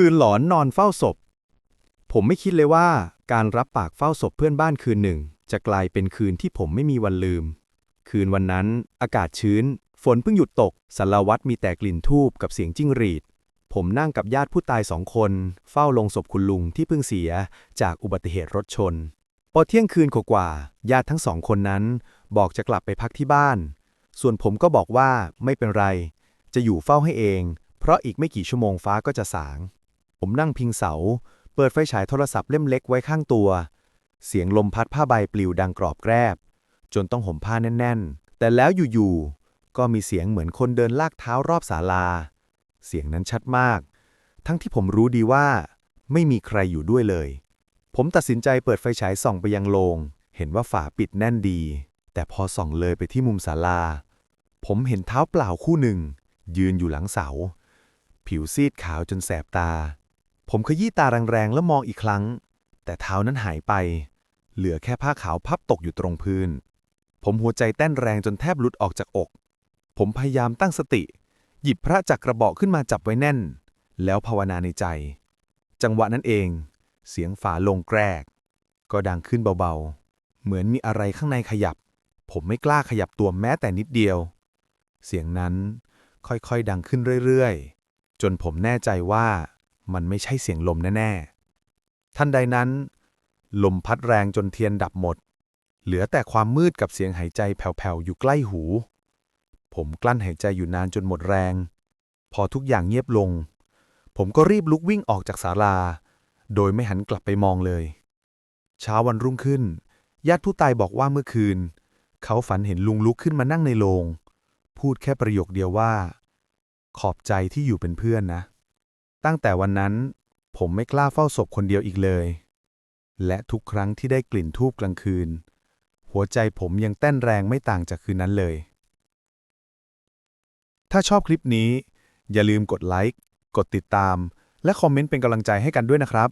คืนหลอนนอนเฝ้าศพ ผมไม่คิดเลยว่าการรับปากเฝ้าศพเพื่อนบ้านคืนหนึ่ง จะกลายเป็นคืนที่ผมไม่มีวันลืม คืนวันนั้น อากาศชื้น ฝนเพิ่งหยุดตกสารวัตรมีแต่กลิ่นทูบกับเสียงจิ้งหรีด ผมนั่งกับญาติผู้ตายสองคน เฝ้าลงศพคุณลุงที่เพิ่งเสียจากอุบัติเหตุรถชน พอเที่ยงคืนกว่าญาติทั้งสองคนนั้น บอกจะกลับไปพักที่บ้าน ส่วนผมก็บอกว่าไม่เป็นไร จะอยู่เฝ้าให้เอง เพราะอีกไม่กี่ชั่วโมงฟ้าก็จะสาง ผมนั่งพิงเสา เปิดไฟฉายโทรศัพท์เล่มเล็กไว้ข้างตัว เสียงลมพัดผ้าใบปลิวดังกรอบแกรบ จนต้องห่มผ้าแน่น ๆ แต่แล้วอยู่ๆ ก็มีเสียงเหมือนคนเดินลากเท้ารอบศาลา เสียงนั้นชัดมาก ทั้งที่ผมรู้ดีว่า ไม่มีใครอยู่ด้วยเลย ผมตัดสินใจเปิดไฟฉายส่องไปยังโลง เห็นว่าฝาปิดแน่นดี แต่พอส่องเลยไปที่มุมศาลา ผมเห็นเท้าเปล่าคู่หนึ่ง ยืนอยู่หลังเสา ผิวซีดขาวจนแสบตา ผมขยี้ตาแรงๆแล้วมองอีกครั้ง แต่เท้านั้นหายไป เหลือแค่ผ้าขาวพับตกอยู่ตรงพื้น ผมหัวใจเต้นแรงจนแทบหลุดออกจากอก ผมพยายามตั้งสติ หยิบพระจักรกระบอกขึ้นมาจับไว้แน่น แล้วภาวนาในใจ จังหวะนั้นเอง เสียงฝาลงแกรก ก็ดังขึ้นเบาๆ เหมือนมีอะไรข้างในขยับ ผมไม่กล้าขยับตัวแม้แต่นิดเดียว เสียงนั้นค่อยๆดังขึ้นเรื่อยๆ จนผมแน่ใจว่า มันไม่ใช่เสียงลมแน่ๆทันใดนั้น ลมพัดแรงจนเทียนดับหมด เหลือแต่ความมืดกับเสียงหายใจแผ่วๆ อยู่ใกล้หู ผมกลั้นหายใจอยู่นานจนหมดแรง พอทุกอย่างเงียบลง ผมก็รีบลุกวิ่งออกจากศาลา โดยไม่หันกลับไปมองเลย เช้าวันรุ่งขึ้น ญาติผู้ตายบอกว่าเมื่อคืน เขาฝันเห็นลุงลุกขึ้นมานั่งในโรง พูดแค่ประโยคเดียวว่า ขอบใจที่อยู่เป็นเพื่อนนะ ตั้งแต่วันนั้น ผมไม่กล้าเฝ้าศพคนเดียวอีกเลย และทุกครั้งที่ได้กลิ่นทูบกลางคืน หัวใจผมยังเต้นแรงไม่ต่างจากคืนนั้นเลย ถ้าชอบคลิปนี้ อย่าลืมกดไลค์ กดติดตาม และคอมเมนต์เป็นกำลังใจให้กันด้วยนะครับ